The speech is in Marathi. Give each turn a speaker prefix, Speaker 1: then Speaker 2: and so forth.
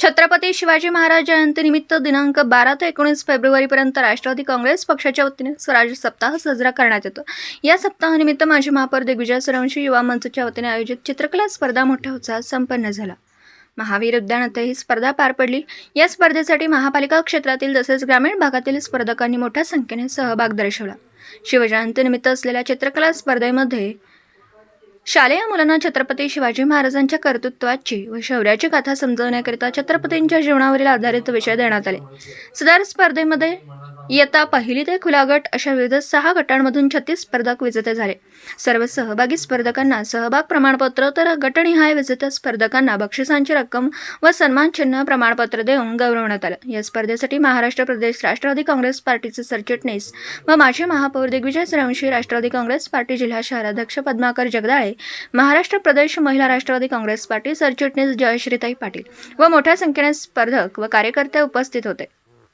Speaker 1: छत्रपती शिवाजी महाराज जयंतीनिमित्त दिनांक बारा ते एकोणीस फेब्रुवारीपर्यंत राष्ट्रवादी काँग्रेस पक्षाच्या वतीने स्वराज सप्ताह साजरा करण्यात येतो. या सप्ताहानिमित्त माजी महापौर दिग्विजय सूर्यवंशी युवा मंचच्या वतीने आयोजित चित्रकला स्पर्धा मोठ्या उत्साहात संपन्न झाला. महावीर उद्यानात ही स्पर्धा पार पडली. या स्पर्धेसाठी महापालिका क्षेत्रातील तसेच ग्रामीण भागातील स्पर्धकांनी मोठ्या संख्येने सहभाग दर्शवला. शिवजयंतीनिमित्त असलेल्या चित्रकला स्पर्धेमध्ये शालेय मुलांना छत्रपती शिवाजी महाराजांच्या कर्तृत्वाची व शौर्याची कथा समजवण्याकरिता छत्रपतींच्या जीवनावरील आधारित विषय देण्यात आले. सदर स्पर्धेमध्ये इयत्ता पहिली ते खुला गट अशा विविध सहा गटांमधून छत्तीस स्पर्धक विजेते झाले. सर्व सहभागी स्पर्धकांना सहभाग प्रमाणपत्र तर गटनिहाय विजेत्या स्पर्धकांना बक्षिसांची रक्कम व सन्मानचिन्ह प्रमाणपत्र देऊन गौरवण्यात आलं. या स्पर्धेसाठी महाराष्ट्र प्रदेश राष्ट्रवादी काँग्रेस पार्टीचे सरचिटणीस व माजी महापौर दिग्विजय सूर्यवंशी राष्ट्रवादी काँग्रेस पार्टी जिल्हा शहराध्यक्ष पद्माकर जगदाळे महाराष्ट्र प्रदेश महिला राष्ट्रवादी काँग्रेस पार्टी सरचिटणीस जयश्रीताई पाटील व मोठ्या संख्येने स्पर्धक व कार्यकर्ते उपस्थित होते.